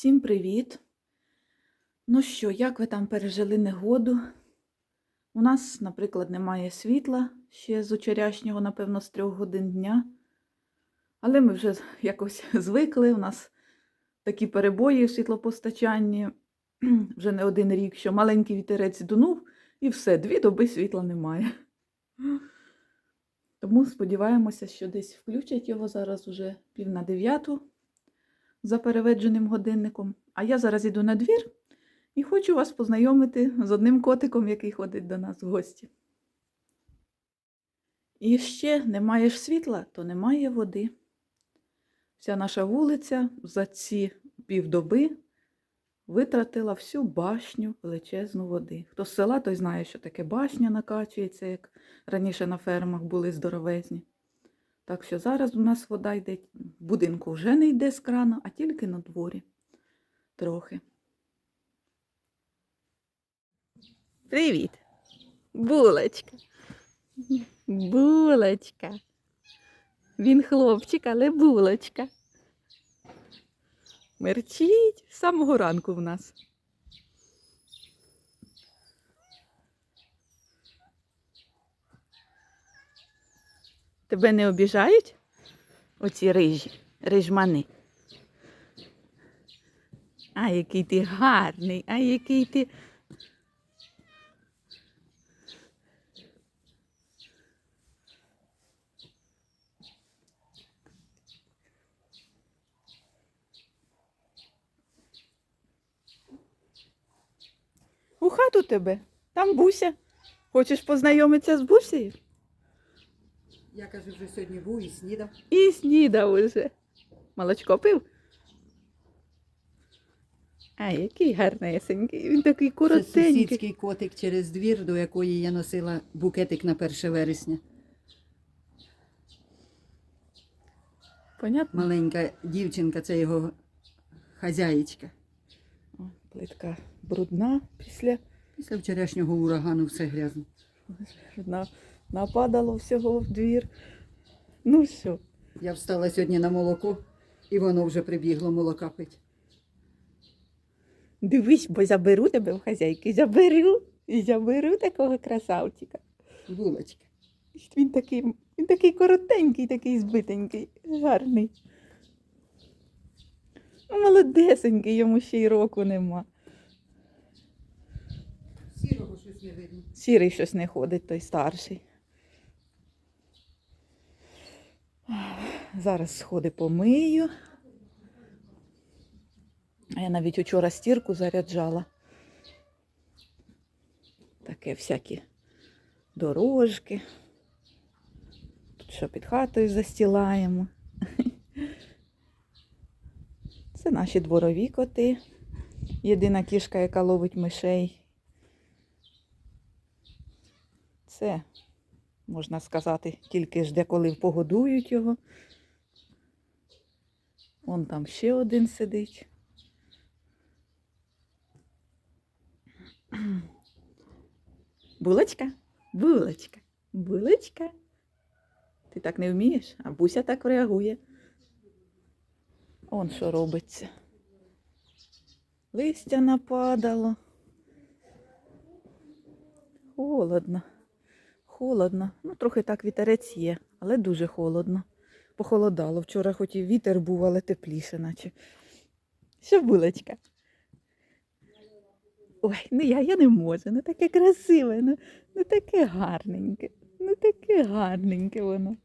Всім привіт! Ну що, як ви там пережили негоду? У нас, наприклад, немає світла ще з учорашнього, напевно, з трьох годин дня. Але ми вже якось звикли. У нас такі перебої в світлопостачанні вже не один рік, що маленький вітерець дунув, і все, дві доби світла немає. Тому сподіваємося, що десь включать його зараз уже пів на дев'яту за переведженим годинником. А я зараз іду на двір і хочу вас познайомити з одним котиком, який ходить до нас в гості. І ще не маєш світла, то немає води. Вся наша вулиця за ці півдоби витратила всю башню величезну води. Хто з села, той знає, що таке башня накачується, як раніше на фермах були здоровезні. Так що зараз у нас вода йде, в будинку вже не йде з крана, а тільки на дворі. Трохи. Привіт. Булочка. Булочка. Він хлопчик, але булочка. Мерчить з самого ранку в нас. Тебе не обіжають? Оці рижі, рижмани. А який ти гарний, а який ти. У хату тебе. Там Буся. Хочеш познайомитися з Бусею? Я кажу, вже сьогодні був і снідав. І снідав уже. Молочко пив? А, який гарнесенький. Він такий Це коротенький. сусідський котик через двір, до якої я носила букетик на 1 вересня. Понятно? Маленька дівчинка, це його хазяїчка. О, плитка брудна після Після вчорашнього урагану все грязно. на, нападало всього в двір. Ну все. Я встала сьогодні на молоко, і воно вже прибігло молока пить. Дивись, бо заберу тебе в хазяйки. Заберу. І заберу такого красавчика. Булочка. Він такий, він такий коротенький, такий збитенький, гарний. Ну, молодесенький, йому ще й року нема. Сірого щось не видно. Сірий щось не ходить, той старший. Зараз сходи помию. Я навіть учора стірку заряджала. Таке всякі дорожки. Тут що під хатою застілаємо. Це наші дворові коти. Єдина кішка, яка ловить мишей. Це, можна сказати, тільки жде, коли погодують його. Вон там ще один сидить. Булочка? Булочка. Булочка. Ти так не вмієш, а Буся так реагує. Он що робиться. Листя нападало. Холодно. Холодно. Ну, трохи так вітерець є, але дуже холодно. Похолодало. Вчора хоч і вітер був, але тепліше, наче. Що булочка? Ой, ну я, я не можу. Ну таке красиве, ну, ну таке гарненьке. Ну таке гарненьке воно.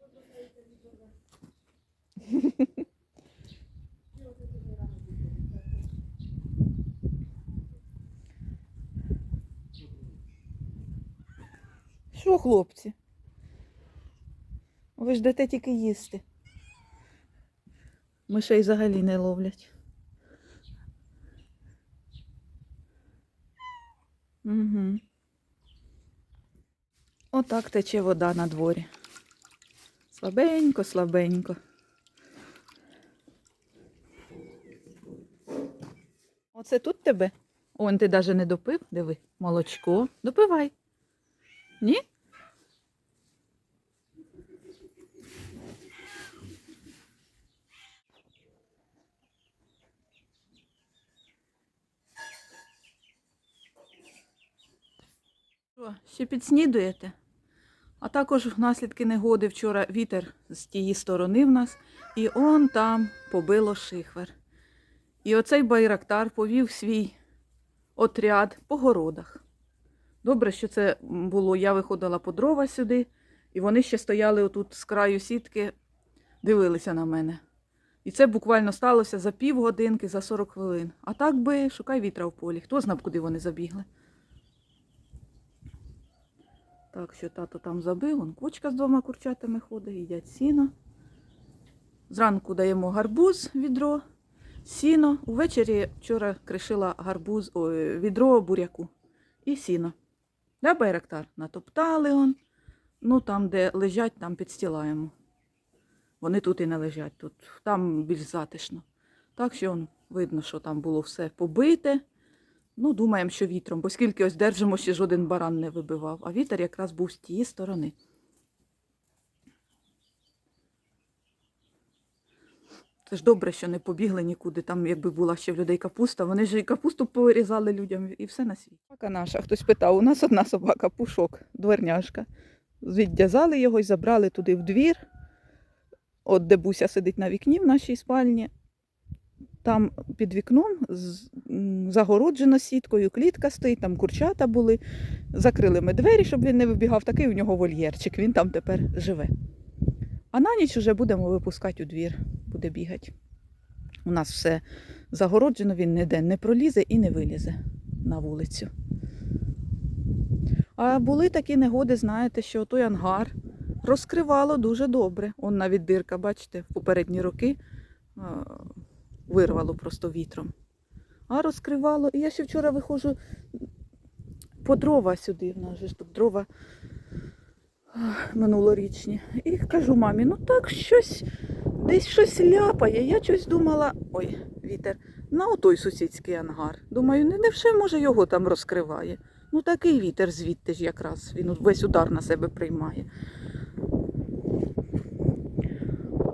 Що, хлопці? Ви ж дете тільки їсти. Мишей взагалі не ловлять. Угу. Отак тече вода на дворі. Слабенько, слабенько. Оце тут тебе? Он ти навіть не допив, диви, молочко. Допивай. Ні? Що, ще підснідуєте? А також наслідки негоди вчора вітер з тієї сторони в нас, і он там побило шихвер. І оцей байрактар повів свій отряд по городах. Добре, що це було. Я виходила по дрова сюди, і вони ще стояли отут з краю сітки, дивилися на мене. І це буквально сталося за півгодинки, за 40 хвилин. А так би шукай вітра в полі. Хто знав, куди вони забігли. Так що тато там забив, он кучка з двома курчатами ходить, їдять сіно. Зранку даємо гарбуз відро, сіно. Увечері вчора кришила гарбуз, ой, відро буряку і сіно. Да, Байрактар? Натоптали он. Ну, там, де лежать, там підстілаємо. Вони тут і не лежать, тут там більш затишно. Так що он, видно, що там було все побите. Ну, думаємо, що вітром, бо скільки ось держимо, ще жоден баран не вибивав, а вітер якраз був з тієї сторони. Це ж добре, що не побігли нікуди. Там, якби була ще в людей капуста, вони ж і капусту повирізали людям, і все на світ. Собака наша, хтось питав, у нас одна собака, пушок, дворняшка. Відв'язали його і забрали туди в двір. От де Буся сидить на вікні в нашій спальні. Там під вікном загороджено сіткою, клітка стоїть, там курчата були. Закрили ми двері, щоб він не вибігав. Такий у нього вольєрчик, він там тепер живе. А на ніч вже будемо випускати у двір, буде бігати. У нас все загороджено, він ніде не пролізе і не вилізе на вулицю. А були такі негоди, знаєте, що той ангар розкривало дуже добре. Он навіть дирка, бачите, в попередні роки вирвало просто вітром. А розкривало. І я ще вчора виходжу по дрова сюди. В нас же ж тут дрова минулорічні. І кажу мамі, ну так щось, десь щось ляпає. Я щось думала, ой, вітер, на отой сусідський ангар. Думаю, не, не все може його там розкриває. Ну такий вітер звідти ж якраз. Він весь удар на себе приймає.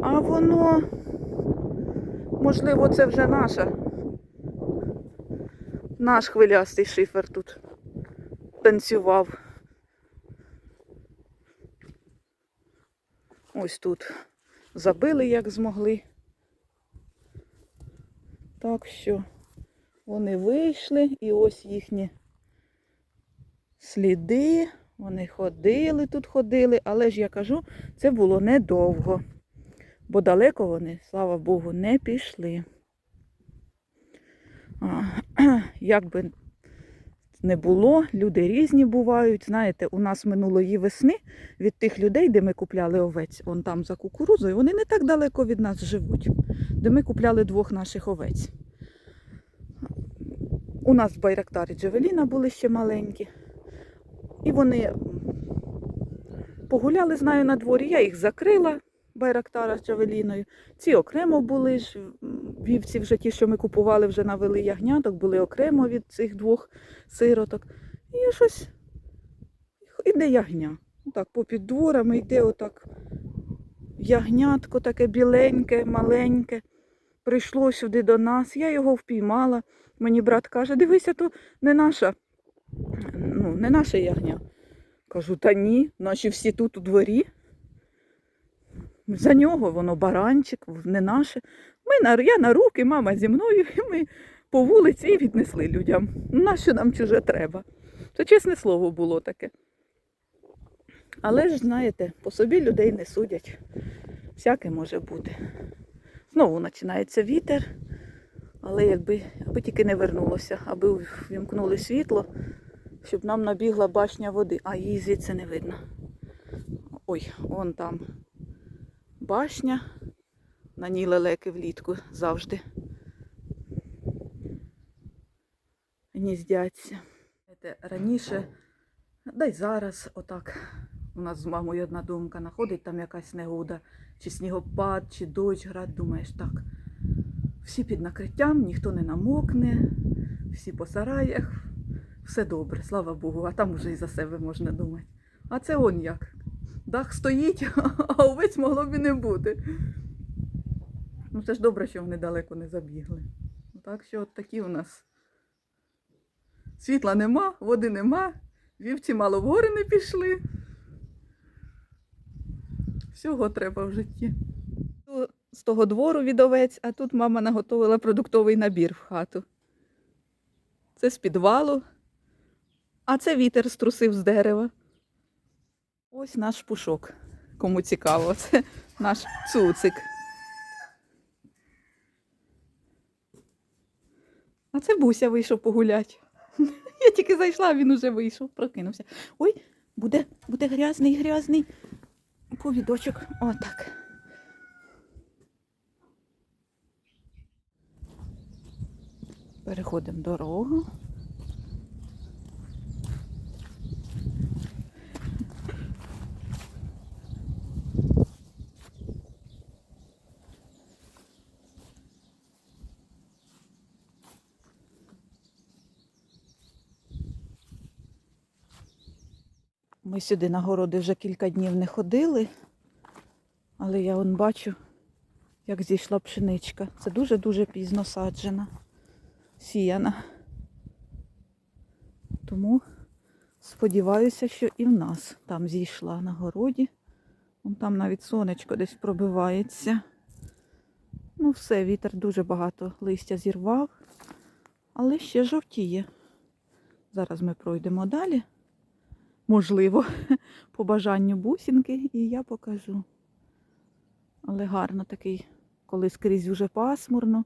А воно, можливо, це вже наша. Наш хвилястий шифер тут танцював. Ось тут забили, як змогли. Так що вони вийшли і ось їхні сліди. Вони ходили тут, ходили, але ж я кажу, це було недовго, бо далеко вони, слава Богу, не пішли. Як би не було, люди різні бувають. Знаєте, у нас минулої весни від тих людей, де ми купляли овець, он там за кукурузою, вони не так далеко від нас живуть, де ми купляли двох наших овець. У нас в Байрактарі Джевеліна були ще маленькі. І вони погуляли, знаю, на дворі. Я їх закрила, Байрактара з Джавеліною. Ці окремо були ж, вівці вже ті, що ми купували, вже навели ягняток, були окремо від цих двох сироток. І щось іде ягня. Так, попід дворами йде отак ягнятко таке біленьке, маленьке. Прийшло сюди до нас, я його впіймала. Мені брат каже, дивися, то не наша ну, не наше ягня. Кажу, та ні, наші всі тут у дворі. За нього воно баранчик, не наше. Ми я на руки, мама зі мною, і ми по вулиці і віднесли людям. Нащо нам чуже треба? Це чесне слово було таке. Але ж, знаєте, по собі людей не судять. Всяке може бути. Знову починається вітер, але якби аби тільки не вернулося, аби вімкнули світло, щоб нам набігла башня води, а її звідси не видно. Ой, вон там башня, на ній лелеки влітку завжди гніздяться. Раніше, да й зараз, отак, у нас з мамою одна думка, находить там якась негода, чи снігопад, чи дощ, град, думаєш, так. Всі під накриттям, ніхто не намокне, всі по сараях, все добре, слава Богу, а там уже і за себе можна думати. А це он як. Дах стоїть, а овець могло б і не бути. Ну це ж добре, що вони далеко не забігли. Так що от такі у нас. Світла нема, води нема, Вівці мало в гори не пішли. Всього треба в житті. З того двору відовець, а тут мама наготовила продуктовий набір в хату. Це з підвалу, а це вітер струсив з дерева. Ось наш пушок. Кому цікаво, це наш цуцик. А це Буся вийшов погулять. Я тільки зайшла, а він уже вийшов, прокинувся. Ой, буде, буде грязний, грязний. Повідочок. Отак. Переходимо дорогу. Ми сюди на городи вже кілька днів не ходили, але я он бачу, як зійшла пшеничка. Це дуже-дуже пізно саджена, сіяна. Тому сподіваюся, що і в нас там зійшла на городі. Вон там навіть сонечко десь пробивається. Ну, все, вітер дуже багато листя зірвав, але ще жовтіє. Зараз ми пройдемо далі можливо, по бажанню бусинки, і я покажу. Але гарно такий, коли скрізь уже пасмурно,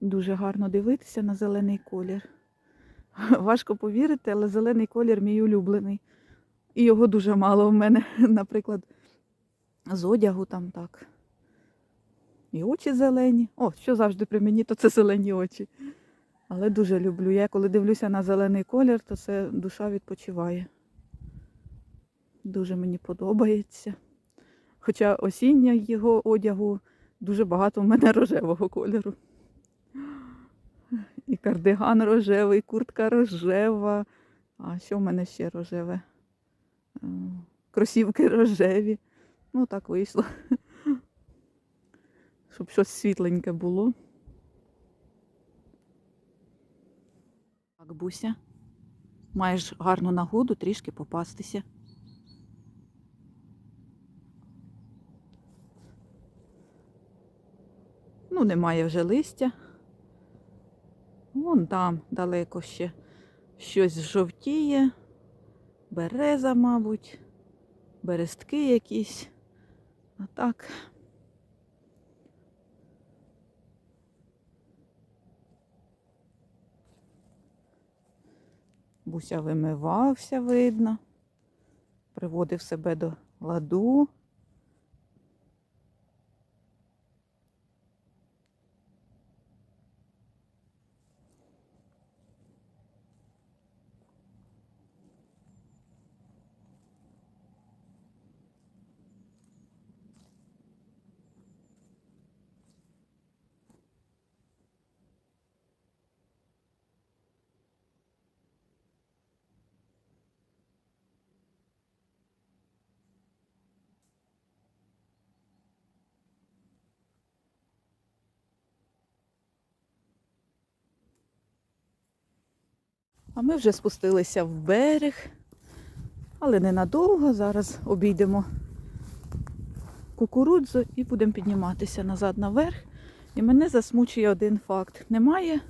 дуже гарно дивитися на зелений колір. Важко повірити, але зелений колір мій улюблений. І його дуже мало в мене, наприклад, з одягу там так. І очі зелені. О, що завжди при мені, то це зелені очі. Але дуже люблю. Я коли дивлюся на зелений колір, то це душа відпочиває. Дуже мені подобається. Хоча осіння його одягу дуже багато в мене рожевого кольору. І кардиган рожевий, і куртка рожева. А що в мене ще рожеве? Е, Кросівки рожеві. Ну, так вийшло. Щоб щось світленьке було. Так, Буся. Маєш гарну нагоду трішки попастися. Немає вже листя. Вон там далеко ще щось жовтіє, береза, мабуть, берестки якісь. А так. Буся вимивався, видно, приводив себе до ладу. А ми вже спустилися в берег, але ненадовго. Зараз обійдемо кукурудзу і будемо підніматися назад наверх. І мене засмучує один факт. Немає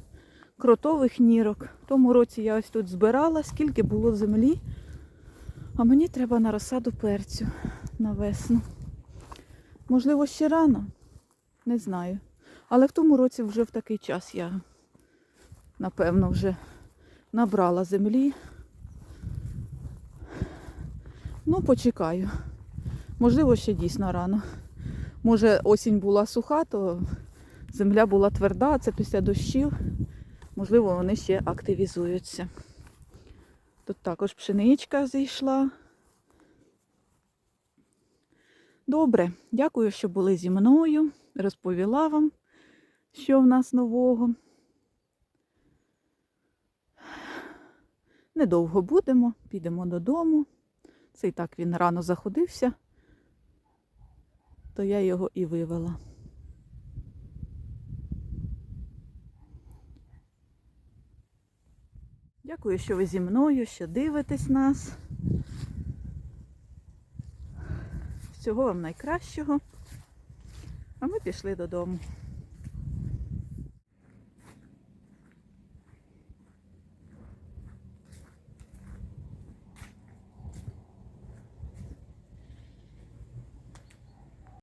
кротових нірок. В тому році я ось тут збирала, скільки було землі. А мені треба на розсаду перцю на весну. Можливо, ще рано, не знаю. Але в тому році вже в такий час я, напевно, вже набрала землі. Ну, почекаю. Можливо, ще дійсно рано. Може, осінь була суха, то земля була тверда, це після дощів. Можливо, вони ще активізуються. Тут також пшеничка зійшла. Добре, дякую, що були зі мною. Розповіла вам, що в нас нового. Недовго будемо, підемо додому. Це і так він рано заходився, то я його і вивела. Дякую, що ви зі мною, що дивитесь нас. Всього вам найкращого. А ми пішли додому.